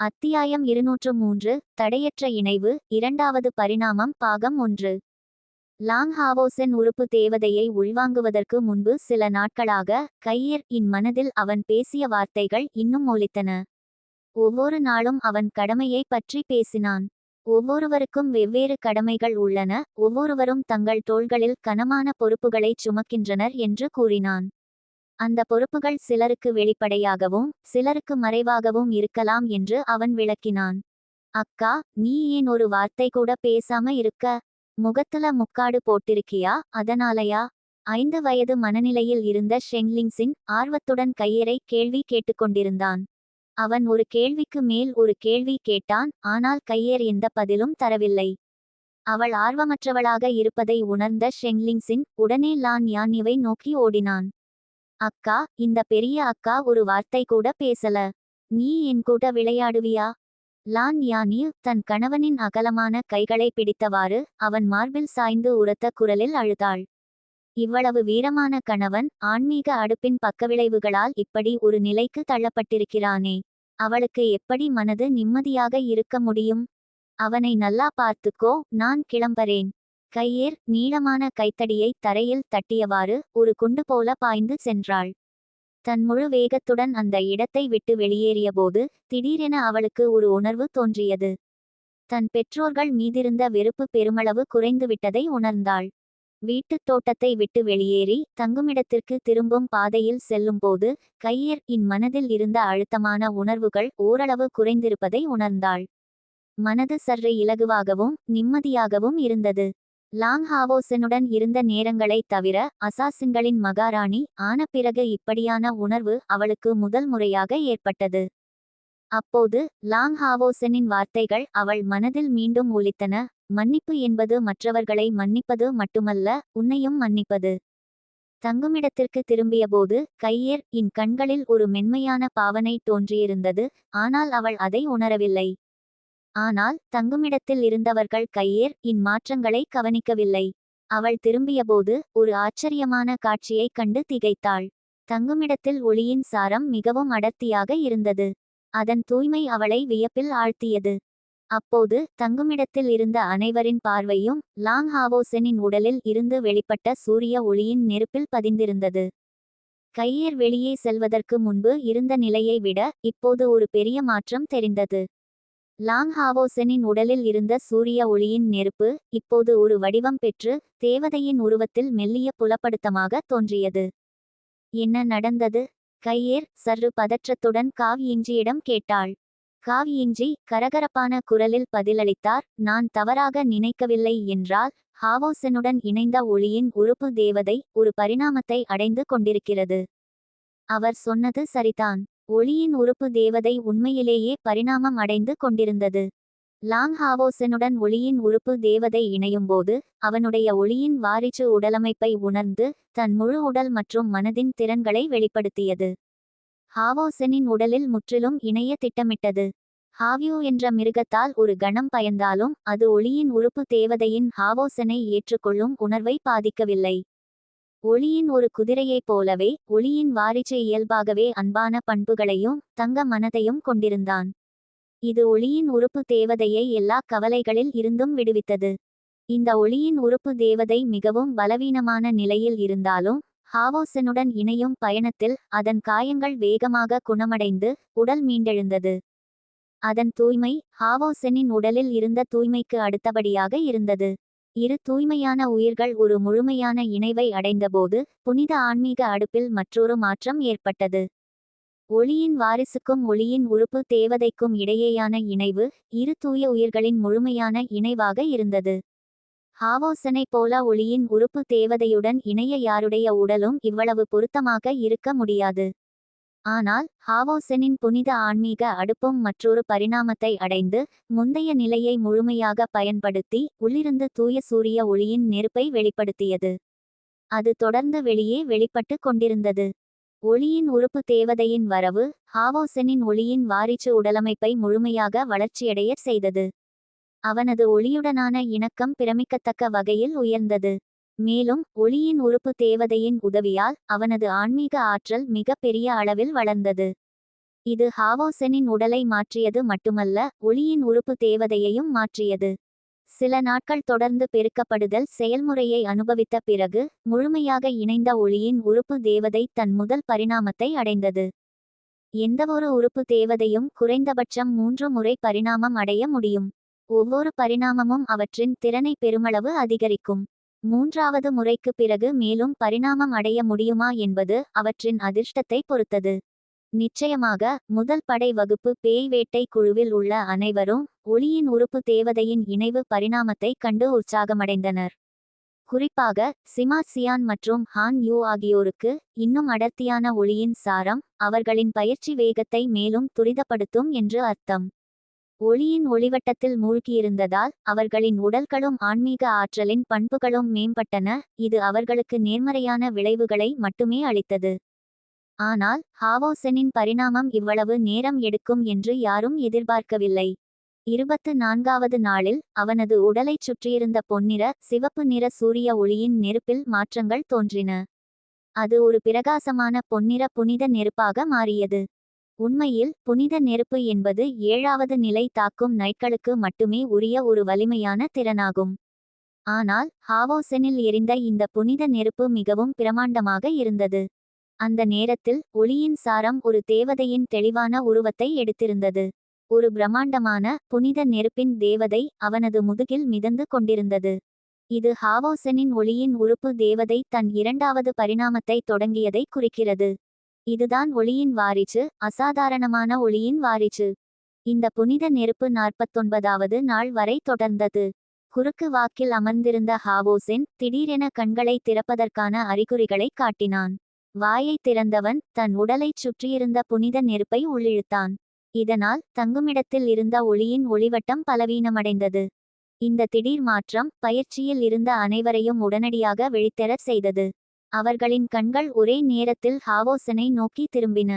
அத்தியாயம் இருநூற்று மூன்று தடையற்ற இணைவு இரண்டாவது பரிணாமம் பாகம் ஒன்று. லாங் ஹாவோசென் உறுப்பு தேவதையை உள்வாங்குவதற்கு முன்பு சில நாட்களாக கையர் இன் மனதில் அவன் பேசிய வார்த்தைகள் இன்னும் ஒலித்தன. ஒவ்வொரு நாளும் அவன் கடமையை பற்றி பேசினான். ஒவ்வொருவருக்கும் வெவ்வேறு கடமைகள் உள்ளன ஒவ்வொருவரும் தங்கள் தோள்களில் கனமான பொறுப்புகளைச் சுமக்கின்றனர் என்று கூறினான். அந்த பொறுப்புகள் சிலருக்கு வெளிப்படையாகவும் சிலருக்கு மறைவாகவும் இருக்கலாம் என்று அவன் விளக்கினான். அக்கா நீ ஏன் ஒரு வார்த்தை கூட பேசாம இருக்க? முகத்துல முக்காடு போட்டிருக்கியா? அதனாலயா? ஐந்து வயது மனநிலையில் இருந்த ஷெங்லிங்ஸின் ஆர்வத்துடன் கையரை கேள்வி கேட்டுக்கொண்டிருந்தான் அவன் ஒரு கேள்விக்கு மேல் ஒரு கேள்வி கேட்டான் ஆனால் கையேர் எந்த பதிலும் தரவில்லை. அவள் ஆர்வமற்றவளாக இருப்பதை உணர்ந்த ஷெங்லிங்ஸின் உடனே லான் யான் இவை நோக்கி ஓடினான். அக்கா இந்த பெரிய அக்கா ஒரு வார்த்தை கூட பேசல. நீ என் கூட விளையாடுவியா? லான் யானி தன் கணவனின் அகலமான கைகளை பிடித்தவாறு அவன் மார்பில் சாய்ந்து உரத்த குரலில் அழுதாள். இவ்வளவு வீரமான கணவன் ஆன்மீக அடுப்பின் பக்கவிளைவுகளால் இப்படி ஒரு நிலைக்கு தள்ளப்பட்டிருக்கிறானே. அவளுக்கு எப்படி மனது நிம்மதியாக இருக்க முடியும்? அவனை நல்லா பார்த்துக்கோ நான் கிளம்பறேன். கையேர் நீளமான கைத்தடியை தரையில் தட்டியவாறு ஒரு குண்டு போல பாய்ந்து சென்றாள். தன் முழு வேகத்துடன் அந்த இடத்தை விட்டு வெளியேறியபோது திடீரென அவளுக்கு ஒரு உணர்வு தோன்றியது. தன் பெற்றோர்கள் மீதிருந்த வெறுப்பு பெருமளவு குறைந்துவிட்டதை உணர்ந்தாள். வீட்டுத் தோட்டத்தை விட்டு வெளியேறி தங்குமிடத்திற்கு திரும்பும் பாதையில் செல்லும்போது கையர் இன் மனதில் இருந்த அழுத்தமான உணர்வுகள் ஓரளவு குறைந்திருப்பதை உணர்ந்தாள். மனது சற்று இலகுவாகவும் நிம்மதியாகவும் இருந்தது. லாங் ஹாவோசனுடன் இருந்த நேரங்களைத் தவிர அசாசின்களின் மகாராணி ஆன பிறகு இப்படியான உணர்வு அவளுக்கு முதல் முறையாக ஏற்பட்டது. அப்போது லாங் ஹாவோசனின் வார்த்தைகள் அவள் மனதில் மீண்டும் ஒலித்தன மன்னிப்பு என்பது மற்றவர்களை மன்னிப்பது மட்டுமல்ல உன்னையும் மன்னிப்பது. தங்குமிடத்திற்கு திரும்பியபோது கையேர் இன் கண்களில் ஒரு மென்மையான பாவனை தோன்றியிருந்தது ஆனால் அவள் அதை உணரவில்லை. ஆனால் தங்குமிடத்தில் இருந்தவர்கள் கையேர் இன் மாற்றங்களை கவனிக்கவில்லை. அவள் திரும்பியபோது ஒரு ஆச்சரியமான காட்சியைக் கண்டு திகைத்தாள். தங்குமிடத்தில் ஒளியின் சாரம் மிகவும் அடர்த்தியாக இருந்தது. அதன் தூய்மை அவளை வியப்பில் ஆழ்த்தியது. அப்போது தங்குமிடத்தில் இருந்த அனைவரின் பார்வையும் லாங் ஹாவோசனின் உடலில் இருந்து வெளிப்பட்ட சூரிய ஒளியின் நெருப்பில் பதிந்திருந்தது. கையேர் வெளியே செல்வதற்கு முன்பு இருந்த நிலையை விட இப்போது ஒரு பெரிய மாற்றம் தெரிந்தது. லாங் ஹாவோசனின் உடலில் இருந்த சூரிய ஒளியின் நெருப்பு இப்போது ஒரு வடிவம் பெற்று தேவதையின் உருவத்தில் மெல்லிய புலப்படுத்தமாக தோன்றியது. என்ன நடந்தது? கையேர் சற்று பதற்றத்துடன் காவ் இஞ்சியிடம் கேட்டாள். காவ் இஞ்சி கரகரப்பான குரலில் பதிலளித்தார் நான் தவறாக நினைக்கவில்லை என்றால் ஹாவோசனுடன் இணைந்த ஒளியின் உறுப்பு தேவதை ஒரு பரிணாமத்தை அடைந்து கொண்டிருக்கிறது. அவர் சொன்னது சரிதான். ஒளியின் உறுப்பு தேவதை உண்மையிலேயே பரிணாமம் அடைந்து கொண்டிருந்தது. லாங் ஹாவோசனுடன் ஒளியின் உறுப்பு தேவதை இணையும்போது அவனுடைய ஒளியின் வாரிச்சு உடலமைப்பை உணர்ந்து தன் முழு உடல் மற்றும் மனதின் திறன்களை வெளிப்படுத்தியது. ஹாவோசனின் உடலில் முற்றிலும் இணைய திட்டமிட்டது. ஹாவியூ என்ற மிருகத்தால் ஒரு கணம் பயந்தாலும் அது ஒளியின் உறுப்பு தேவதையின் ஹாவோசனை ஏற்றுக்கொள்ளும் உணர்வை பாதிக்கவில்லை. ஒளியின் ஒரு குதிரையைப் போலவே ஒளியின் வாரிச்சு இயல்பாகவே அன்பான பண்புகளையும் தங்க மனதையும் கொண்டிருந்தான். இது ஒளியின் உறுப்பு தேவதையை எல்லா கவலைகளில் இருந்தும் விடுவித்தது. இந்த ஒளியின் உறுப்பு தேவதை மிகவும் பலவீனமான நிலையில் இருந்தாலும் ஹாவோசனுடன் இணையும் பயணத்தில் அதன் காயங்கள் வேகமாக குணமடைந்து உடல் மீண்டெழுந்தது. அதன் தூய்மை ஹாவோசனின் உடலில் இருந்த தூய்மைக்கு அடுத்தபடியாக இருந்தது. இரு தூய்மையான உயிர்கள் ஒரு முழுமையான இணைவை அடைந்தபோது புனித ஆன்மீக அடுப்பில் மற்றொரு மாற்றம் ஏற்பட்டது. ஒளியின் வாரிசுக்கும் ஒளியின் உறுப்பு தேவதைக்கும் இடையேயான இணைவு இரு தூய உயிர்களின் முழுமையான இணைவாக இருந்தது. ஹாவோசனை போல ஒளியின் உறுப்பு தேவதையுடன் இணைய யாருடைய உடலும் இவ்வளவு பொருத்தமாக இருக்க முடியாது. ஆனால் ஹாவோசெனின் புனித ஆன்மீக அடுப்பும் மற்றொரு பரிணாமத்தை அடைந்து முந்தைய நிலையை முழுமையாக பயன்படுத்தி உள்ளிருந்து தூய சூரிய ஒளியின் நெருப்பை வெளிப்படுத்தியது. அது தொடர்ந்து வெளியே வெளிப்பட்டு கொண்டிருந்தது. ஒளியின் உறுப்பு தேவதையின் வரவு ஹாவோசெனின் ஒளியின் வாரிச்சு உடலமைப்பை முழுமையாக வளர்ச்சியடைய செய்தது. அவனது ஒளியுடனான இணக்கம் பிரமிக்கத்தக்க வகையில் உயர்ந்தது. மேலும் ஒளியின் உறுப்பு தேவதையின் உதவியால் அவனது ஆன்மீக ஆற்றல் மிக பெரிய அளவில் வளர்ந்தது. இது ஹாவோசெனின் உடலை மாற்றியது மட்டுமல்ல ஒளியின் உறுப்பு தேவதையையும் மாற்றியது. சில நாட்கள் தொடர்ந்து பெருக்கப்படுதல் செயல்முறையை அனுபவித்த பிறகு முழுமையாக இணைந்த ஒளியின் உறுப்பு தேவதை தன் முதல் பரிணாமத்தை அடைந்தது. எந்தவொரு உறுப்பு தேவதையும் குறைந்தபட்சம் மூன்று முறை பரிணாமம் அடைய முடியும். ஒவ்வொரு பரிணாமமும் அவற்றின் திறனை பெருமளவு அதிகரிக்கும். மூன்றாவது முறைக்கு பிறகு மேலும் பரிணாமம் அடைய முடியுமா என்பது அவற்றின் அதிர்ஷ்டத்தை பொறுத்தது. நிச்சயமாக முதல் படை வகுப்பு பேய் வேட்டை குழுவில் உள்ள அனைவரும் ஒளியின் உறுப்பு தேவதையின் இணைவு பரிணாமத்தை கண்டு உற்சாகமடைந்தனர். குறிப்பாக சிமா சியான் மற்றும் ஹான் யூ ஆகியோருக்கு இன்னும் அடர்த்தியான ஒளியின் சாரம் அவர்களின் பயிற்சி வேகத்தை மேலும் துரிதப்படுத்தும் என்று அர்த்தம். ஒளியின் ஒளிவட்டத்தில் மூழ்கியிருந்ததால் அவர்களின் உடல்களும் ஆன்மீக ஆற்றலின் பண்புகளும் மேம்பட்டன இது அவர்களுக்கு நேர்மறையான விளைவுகளை மட்டுமே அளித்தது. ஆனால் ஹாவோசெனின் பரிணாமம் இவ்வளவு நேரம் எடுக்கும் என்று யாரும் எதிர்பார்க்கவில்லை. இருபத்து நான்காவது நாளில் அவனது உடலைச் சுற்றியிருந்த பொன்னிற சிவப்பு நிற சூரிய ஒளியின் நெருப்பில் மாற்றங்கள் தோன்றின. அது ஒரு பிரகாசமான பொன்னிற புனித நெருப்பாக மாறியது. உண்மையில் புனித நெருப்பு என்பது ஏழாவது நிலை தாக்கும் நைட்களுக்கு மட்டுமே உரிய ஒரு வலிமையான திறனாகும். ஆனால் ஹாவோசெனில் எரிந்த இந்த புனித நெருப்பு மிகவும் பிரமாண்டமாக இருந்தது. அந்த நேரத்தில் ஒளியின் சாரம் ஒரு தேவதையின் தெளிவான உருவத்தை எடுத்திருந்தது. ஒரு பிரம்மாண்டமான புனித நெருப்பின் தேவதை அவனது முதுகில் மிதந்து கொண்டிருந்தது. இது ஹாவோசனின் ஒளியின் உறுப்பு தேவதை தன் இரண்டாவது பரிணாமத்தை தொடங்கியதை குறிக்கிறது. இதுதான் ஒளியின் வாரிச்சு அசாதாரணமான ஒளியின் வாரிச்சு இந்த புனித நெருப்பு நாற்பத்தொன்பதாவது நாள் வரை தொடர்ந்தது. குறுக்கு வாக்கில் அமர்ந்திருந்த ஹாவோசென் திடீரென கண்களை திறப்பதற்கான அறிகுறிகளை காட்டினான். வாயை திறந்தவன் தன் உடலைச் சுற்றியிருந்த புனித நெருப்பை உள்ளிழுத்தான். இதனால் தங்குமிடத்தில் இருந்த ஒளியின் ஒளிவட்டம் பலவீனமடைந்தது. இந்த திடீர் மாற்றம் பயிற்சியில் இருந்த அனைவரையும் உடனடியாக விழித்தெறச் செய்தது. அவர்களின் கண்கள் ஒரே நேரத்தில் ஹாவோசனை நோக்கி திரும்பின.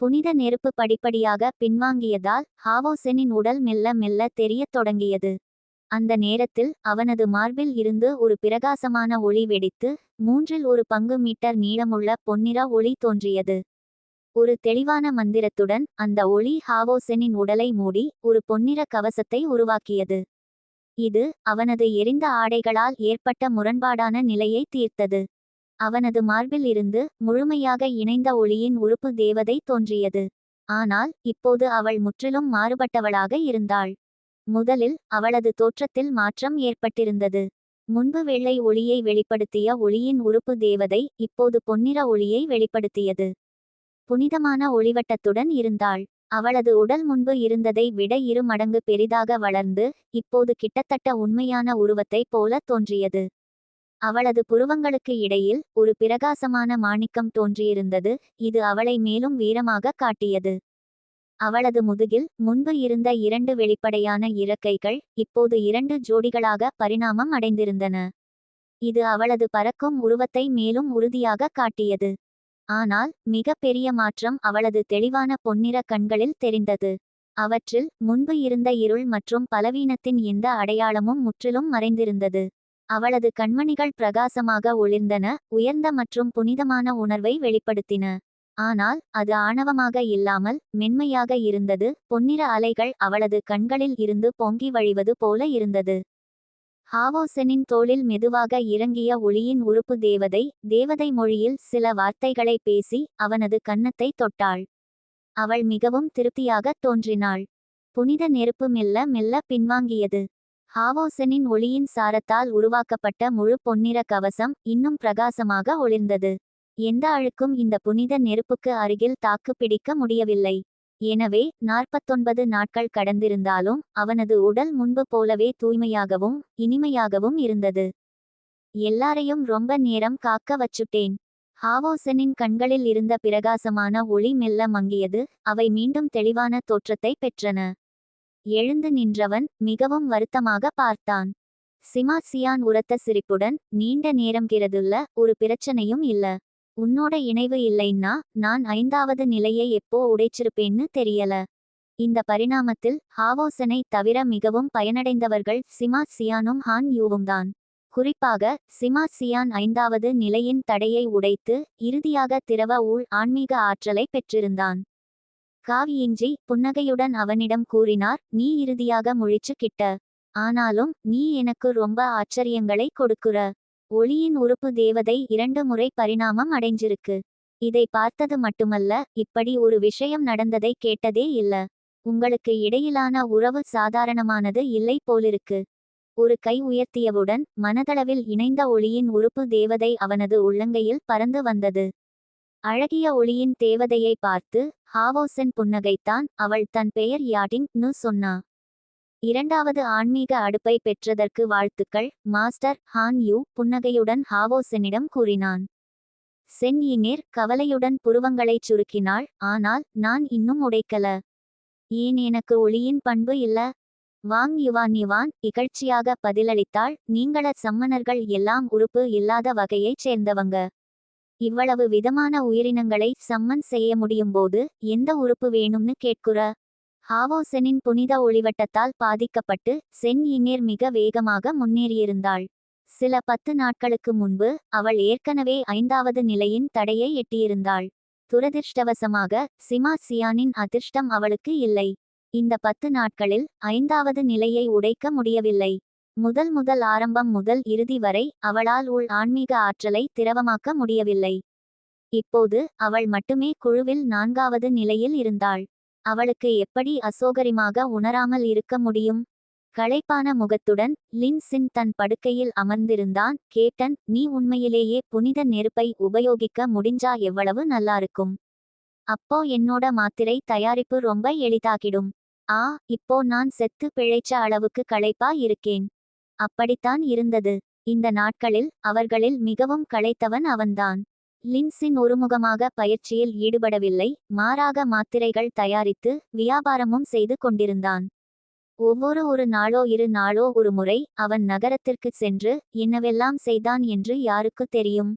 புனித நெருப்பு படிப்படியாக பின்வாங்கியதால் ஹாவோசனின் உடல் மெல்ல மெல்ல தெரியத் தொடங்கியது. அந்த நேரத்தில் அவனது மார்பில் இருந்து ஒரு பிரகாசமான ஒளி வெடித்து மூன்றில் ஒரு பங்கு மீட்டர் நீளமுள்ள பொன்னிற ஒளி தோன்றியது. ஒரு தெளிவான மந்திரத்துடன் அந்த ஒளி ஹாவோசெனின் உடலை மூடி ஒரு பொன்னிற கவசத்தை உருவாக்கியது. இது அவனது எரிந்த ஆடைகளால் ஏற்பட்ட முரண்பாடான நிலையை தீர்த்தது. அவனது மார்பில் இருந்து முழுமையாக இணைந்த ஒளியின் உறுப்பு தேவதை தோன்றியது. ஆனால் இப்போது அவள் முற்றிலும் மாறுபட்டவளாக இருந்தாள். முதலில் அவளது தோற்றத்தில் மாற்றம் ஏற்பட்டிருந்தது. முன்பு வெள்ளை ஒளியை வெளிப்படுத்திய ஒளியின் உறுப்பு தேவதை இப்போது பொன்னிற ஒளியை வெளிப்படுத்தியது. புனிதமான ஒளிவட்டத்துடன் இருந்தாள். அவளது உடல் முன்பு இருந்ததை விட இரு மடங்கு பெரிதாக வளர்ந்து இப்போது கிட்டத்தட்ட உண்மையான உருவத்தைப் போல தோன்றியது. அவளது புருவங்களுக்கு இடையில் ஒரு பிரகாசமான மாணிக்கம் தோன்றியிருந்தது. இது அவளை மேலும் வீரமாக காட்டியது. அவளது முதுகில் முன்பு இருந்த இரண்டு வெளிப்படையான இறக்கைகள் இப்போது இரண்டு ஜோடிகளாக பரிணாமம் அடைந்திருந்தன. இது அவளது பறக்கும் உருவத்தை மேலும் உறுதியாக காட்டியது. ஆனால் மிக பெரிய மாற்றம் அவளது தெளிவான பொன்னிற கண்களில் தெரிந்தது. அவற்றில் முன்பு இருந்த இருள் மற்றும் பலவீனத்தின் எந்த அடையாளமும் முற்றிலும் மறைந்திருந்தது. அவளது கண்மணிகள் பிரகாசமாக ஒளிர்ந்தன உயர்ந்த மற்றும் புனிதமான உணர்வை வெளிப்படுத்தின. ஆனால் அது ஆணவமாக இல்லாமல் மென்மையாக இருந்தது பொன்னிற அலைகள் அவளது கண்களில் இருந்து பொங்கி வழிவது போல இருந்தது. ஹாவோசனின் தோளில் மெதுவாக இறங்கிய ஒளியின் உறுப்பு தேவதை தேவதை மொழியில் சில வார்த்தைகளை பேசி அவனது கன்னத்தை தொட்டாள். அவள் மிகவும் திருப்தியாக தோன்றினாள். புனித நெருப்பு மெல்ல மெல்ல பின்வாங்கியது. ஹாவோசனின் ஒளியின் சாரத்தால் உருவாக்கப்பட்ட முழு பொன்னிற கவசம் இன்னும் பிரகாசமாக ஒளிர்ந்தது. எந்த அழுக்கும் இந்த புனித நெருப்புக்கு அருகில் தாக்கு பிடிக்க முடியவில்லை. எனவே நாற்பத்தொன்பது நாட்கள் கடந்திருந்தாலும் அவனது உடல் முன்பு போலவே தூய்மையாகவும் இனிமையாகவும் இருந்தது. எல்லாரையும் ரொம்ப நேரம் காக்க வச்சுட்டேன். ஹாவோசனின் கண்களில் இருந்த பிரகாசமான ஒளி மெல்ல மங்கியது அவை மீண்டும் தெளிவான தோற்றத்தை பெற்றன. எழுந்து நின்றவன் மிகவும் வருத்தமாக பார்த்தான். சிமா சியான் உரத்த சிரிப்புடன் நீண்ட நேரம் கிரதுள்ள ஒரு பிரச்சனையும் இல்ல. உன்னோட இணைவு இல்லைன்னா நான் ஐந்தாவது நிலையை எப்போ உடைச்சிருப்பேன்னு தெரியல இந்த பரிணாமத்தில் ஹாவோசனை தவிர மிகவும் பயனடைந்தவர்கள் சிமா சியானும் ஹான் யூவும் தான். குறிப்பாக சிமா சியான் ஐந்தாவது நிலையின் தடையை உடைத்து இறுதியாக திரவ ஊழ் ஆன்மீக ஆற்றலை பெற்றிருந்தான். காவியின்றி புன்னகையுடன் அவனிடம் கூறினார் நீ இறுதியாக முழிச்சு கிட்ட. ஆனாலும் நீ எனக்கு ரொம்ப ஆச்சரியங்களை கொடுக்குற. ஒளியின் உறுப்பு தேவதை இரண்டு முறை பரிணாமம் அடைஞ்சிருக்கு. இதை பார்த்தது மட்டுமல்ல இப்படி ஒரு விஷயம் நடந்ததை கேட்டதே இல்ல. உங்களுக்கு இடையிலான உறவு சாதாரணமானது இல்லை போலிருக்கு. ஒரு கை உயர்த்தியவுடன் மனதளவில் இணைந்த ஒளியின் உறுப்பு தேவதை அவனது உள்ளங்கையில் பறந்து வந்தது. அழகிய ஒளியின் தேவதையை பார்த்து ஹாவோசன் புன்னகைத்தான் அவள் தன் பெயர் யாடிங் நு சொன்னா. இரண்டாவது ஆன்மீக அடுப்பை பெற்றதற்கு வாழ்த்துக்கள் மாஸ்டர் ஹான் யூ புன்னகையுடன் ஹாவோசனிடம் கூறினான். சென் இனிர் கவலையுடன் புருவங்களைச் சுருக்கினாள் ஆனால் நான் இன்னும் உடைக்கல. ஏன் எனக்கு ஒளியின் பண்பு இல்ல? வாங் யுவான் யுவான் இகழ்ச்சியாக பதிலளித்தாள் நீங்கள சம்மனர்கள் எல்லாம் உறுப்பு இல்லாத வகையைச் சேர்ந்தவங்க. இவ்வளவு விதமான உயிரினங்களை சம்மன் செய்ய முடியும் போது எந்த உறுப்பு வேணும்னு கேட்குற? ஹாவோசெனின் புனித ஒளிவட்டத்தால் பாதிக்கப்பட்டு சென் இங்கேர் மிக வேகமாக முன்னேறியிருந்தாள். சில பத்து நாட்களுக்கு முன்பு அவள் ஏற்கனவே ஐந்தாவது நிலையின் தடையை எட்டியிருந்தாள். துரதிர்ஷ்டவசமாக சிமா சியானின் அதிர்ஷ்டம் அவளுக்கு இல்லை. இந்த பத்து நாட்களில் ஐந்தாவது நிலையை உடைக்க முடியவில்லை. முதல் முதல் ஆரம்பம் முதல் இறுதி வரை அவளால் உள் ஆன்மீக ஆற்றலை திரவமாக்க முடியவில்லை. இப்போது அவள் மட்டுமே குழுவில் நான்காவது நிலையில் இருந்தாள். அவளுக்கு எப்படி அசோகரியமாக உணராமல் இருக்க முடியும்? களைப்பான முகத்துடன் லின்சின் தன் படுக்கையில் அமர்ந்திருந்தான். கேட்டன் நீ உண்மையிலேயே புனித நெருப்பை உபயோகிக்க முடிஞ்சா எவ்வளவு நல்லாருக்கும் அப்போ என்னோட மாத்திரை தயாரிப்பு ரொம்ப எளிதாகிடும். ஆ இப்போ நான் செத்து பிழைச்ச அளவுக்கு களைப்பா இருக்கேன். அப்படித்தான் இருந்தது. இந்த நாட்களில் அவர்களில் மிகவும் களைத்தவன் அவன்தான். லின்சின் ஒருமுகமாக பயிற்சியில் ஈடுபடவில்லை. மாறாக மாத்திரைகள் தயாரித்து வியாபாரமும் செய்து கொண்டிருந்தான். ஒவ்வொரு ஒரு நாளோ இரு நாளோ ஒரு முறை அவன் நகரத்திற்குச் சென்று என்னவெல்லாம் செய்தான் என்று யாருக்கு தெரியும்?